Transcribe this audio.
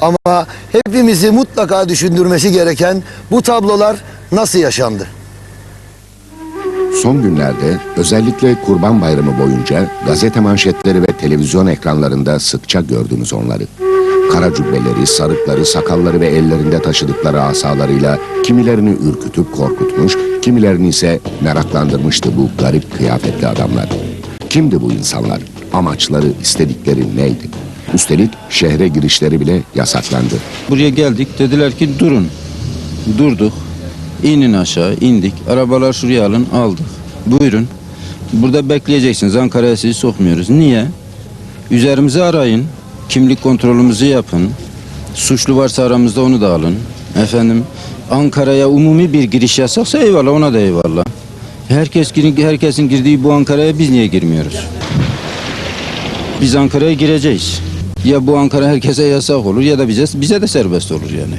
Ama hepimizi mutlaka düşündürmesi gereken bu tablolar nasıl yaşandı? Son günlerde özellikle Kurban Bayramı boyunca gazete manşetleri ve televizyon ekranlarında sıkça gördünüz onları. Kara cübbeleri, sarıkları, sakalları ve ellerinde taşıdıkları asalarıyla kimilerini ürkütüp korkutmuş, kimilerini ise meraklandırmıştı bu garip kıyafetli adamlar. Kimdi bu insanlar? Amaçları, istedikleri neydi? Üstelik şehre girişleri bile yasaklandı. Buraya geldik dediler ki durun. Durduk. İnin aşağı indik. Arabalar şuraya alın aldık. Buyurun. Burada bekleyeceksiniz. Ankara'ya sizi sokmuyoruz. Niye? Üzerimizi arayın. Kimlik kontrolümüzü yapın. Suçlu varsa aramızda onu da alın. Efendim Ankara'ya umumi bir giriş yasaksa eyvallah ona da eyvallah. Herkes herkesin girdiği bu Ankara'ya biz niye girmiyoruz? Biz Ankara'ya gireceğiz. Ya bu Ankara herkese yasak olur ya da bize bize de serbest olur yani.